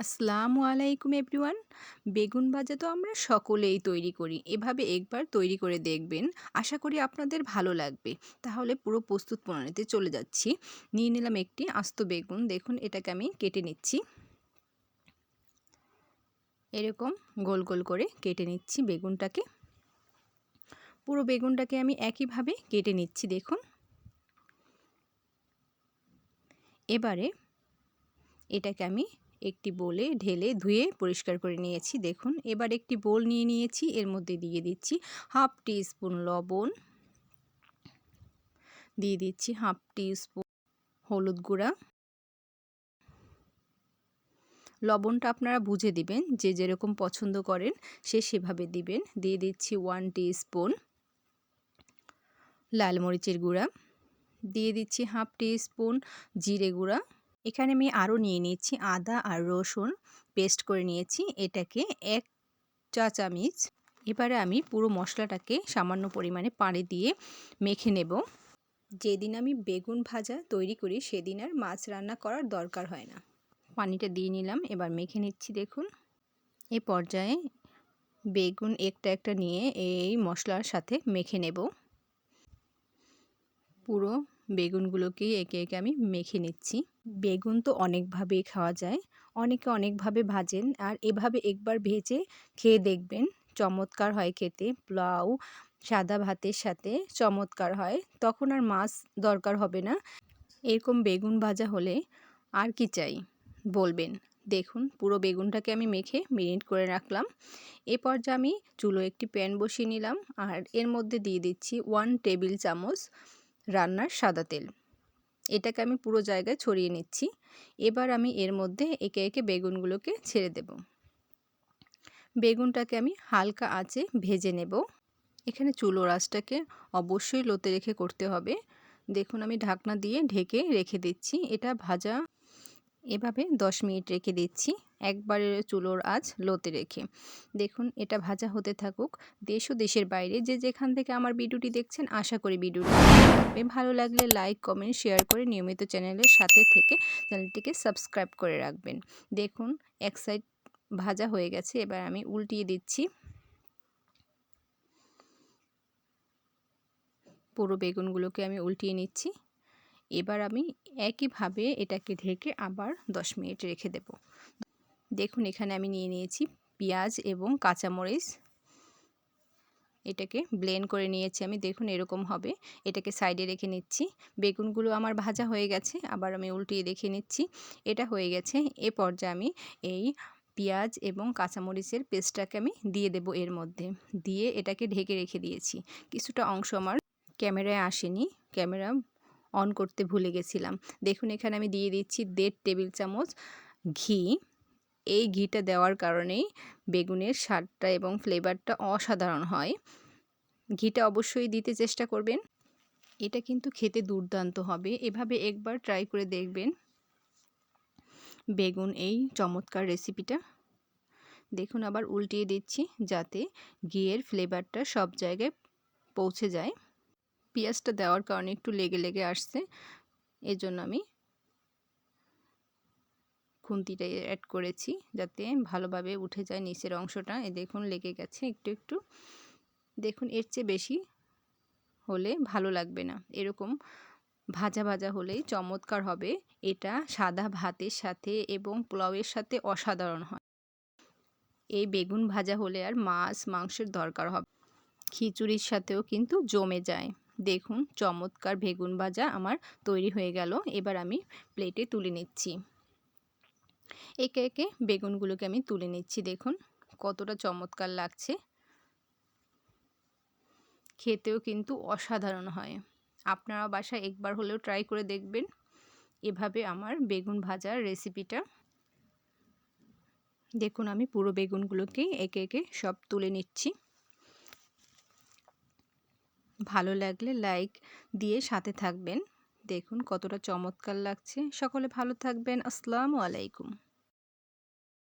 আসসালামু আলাইকুম এভরিওয়ান। বেগুন ভাজা তো আমরা সকলেই তৈরি করি। এভাবে একবার তৈরি করে দেখবেন। আশা করি আপনাদের ভালো লাগবে। তাহলে পুরো প্রস্তুত প্রণালীতে চলে যাচ্ছি। নিয়ে নিলাম একটি আস্ত বেগুন। দেখুন, এটাকে আমি কেটে নিচ্ছি। এরকম গোল গোল করে কেটে নিচ্ছি বেগুনটাকে। পুরো বেগুনটাকে আমি একইভাবে কেটে নিচ্ছি, দেখুন। এবারে এটাকে আমি একটি বোলে ঢেলে ধুয়ে পরিষ্কার করে নিয়েছি। দেখুন, এবার একটি বোল নিয়ে নিয়েছি। এর মধ্যে দিয়ে দিচ্ছি হাফ টি স্পুন লবণ। দিয়ে দিচ্ছি হাফ টি স্পুন হলুদ গুঁড়া। লবণটা আপনারা বুঝে দিবেন, যে যেরকম পছন্দ করেন, সে সেভাবে দিবেন। দিয়ে দিচ্ছি ওয়ান টি স্পুন লাল মরিচের গুঁড়া। দিয়ে দিচ্ছি হাফ স্পুন জিরে গুঁড়া। এখানে আমি আরও নিয়ে নিয়েছি আদা আর রসুন পেস্ট করে নিয়েছি। এটাকে এক চা চামিচ। এবারে আমি পুরো মশলাটাকে সামান্য পরিমাণে পানি দিয়ে মেখে নেব। যেদিন আমি বেগুন ভাজা তৈরি করি সেদিন আর মাছ রান্না করার দরকার হয় না। পানিটা দিয়ে নিলাম, এবার মেখে নিচ্ছি দেখুন। এ পর্যায়ে বেগুন একটা একটা নিয়ে এই মশলার সাথে মেখে নেব। পুরো বেগুনগুলোকেই একে একে আমি মেখে নিচ্ছি। বেগুন তো অনেকভাবেই খাওয়া যায়। অনেকে অনেকভাবে ভাজেন আর এভাবে একবার ভেজে খেয়ে দেখবেন। চমৎকার হয় খেতে, পোলাও, সাদা ভাতের সাথে চমৎকার হয়। তখন আর মাছ দরকার হবে না। এরকম বেগুন ভাজা হলে আর কি চাই? বলবেন। দেখুন, পুরো বেগুনটাকে আমি মেখে মিনিট করে রাখলাম। এ পর্যায়ে আমি চুলো একটি প্যান বসিয়ে নিলাম আর এর মধ্যে দিয়ে দিচ্ছি ওয়ান টেবিল চামচ রান্নার সাদা তেল। এটাকে আমি পুরো জায়গায় ছড়িয়ে নিচ্ছি। এবার আমি এর মধ্যে একে একে বেগুনগুলোকে ছেড়ে দেব। বেগুনটাকে আমি হালকা আঁচে ভেজে নেব। এখানে চুলো রাসটাকে অবশ্যই লোতে রেখে করতে হবে। দেখুন আমি ঢাকনা দিয়ে ঢেকে রেখে দিচ্ছি। এটা ভাজা এভাবে 10 মিনিট রেখে দিচ্ছি। একবারে চুলোর আঁচ লোতে রেখে। দেখুন, এটা ভাজা হতে থাকুক। দেশ ও দেশের বাইরে যে যেখান থেকে আমার ভিডিওটি দেখছেন, আশা করি ভিডিওটি ভালো লাগলে লাইক, কমেন্ট, শেয়ার করে নিয়মিত চ্যানেলের সাথে থেকে চ্যানেলটিকে সাবস্ক্রাইব করে রাখবেন। দেখুন, এক সাইড ভাজা হয়ে গেছে। এবার আমি উল্টিয়ে দিচ্ছি। পুরো বেগুনগুলোকে আমি উল্টিয়ে নিচ্ছি। এবার আমি একইভাবে এটাকে ঢেকে আবার 10 মিনিট রেখে দেব। দেখুন, এখানে আমি নিয়ে নিয়েছি পেঁয়াজ এবং কাঁচামরিচ। এটাকে ব্লেন্ড করে নিয়েছি আমি। দেখুন, এরকম হবে। এটাকে সাইডে রেখে নিচ্ছি। বেগুনগুলো আমার ভাজা হয়ে গেছে। আবার আমি উল্টিয়ে রেখে নিচ্ছি। এটা হয়ে গেছে। এ পর্যায়ে আমি এই পেঁয়াজ এবং কাঁচামরিচের পেস্টটাকে আমি দিয়ে দেব এর মধ্যে। দিয়ে এটাকে ঢেকে রেখে দিয়েছি। কিছুটা অংশ আমার ক্যামেরায় আসেনি। ক্যামেরা অন করতে ভুলে গেছিলাম। দেখুন, এখানে আমি দিয়ে দিচ্ছি দেড় টেবিল চামচ ঘি। এই ঘিটা দেওয়ার কারণেই বেগুনের স্বাদটা এবং ফ্লেভারটা অসাধারণ হয়। ঘিটা অবশ্যই দিতে চেষ্টা করবেন। এটা কিন্তু খেতে দুর্দান্ত হবে। এভাবে একবার ট্রাই করে দেখবেন। বেগুন, এই চমৎকার রেসিপিটা দেখুন, আবার উল্টিয়ে দিচ্ছি যাতে ঘিয়ের ফ্লেভারটা সব জায়গায় পৌঁছে যায়। পেঁয়াজটা দেওয়ার কারণে একটু লেগে লেগে আসছে। এজন্য আমি খুন্তিটা অ্যাড করেছি যাতে ভালোভাবে উঠে যায় নিচের অংশটা। এ দেখুন, লেগে গেছে একটু একটু। দেখুন, এর চেয়ে বেশি হলে ভালো লাগবে না। এরকম ভাজা ভাজা হলেই চমৎকার হবে। এটা সাদা ভাতের সাথে এবং পোলাওয়ের সাথে অসাধারণ হয়। এই বেগুন ভাজা হলে আর মাছ, মাংসের দরকার হবে। খিচুড়ির সাথেও কিন্তু জমে যায়। দেখুন, চমৎকার বেগুন ভাজা আমার তৈরি হয়ে গেল। এবার আমি প্লেটে তুলে নিচ্ছি। একে একে বেগুনগুলোকে আমি তুলে নিচ্ছি, দেখুন, কতটা চমৎকার লাগছে। খেতেও কিন্তু অসাধারণ হয়। আপনারা বাসায় একবার হলেও ট্রাই করে দেখবেন। এভাবে আমার বেগুন ভাজার রেসিপিটা দেখুন, আমি পুরো বেগুনগুলোকে একে একে সব তুলে নিচ্ছি। ভালো লাগলে লাইক দিয়ে সাথে থাকবেন। দেখুন কতটা চমৎকার লাগছে। সকলে ভালো থাকবেন। আসসালামু আলাইকুম।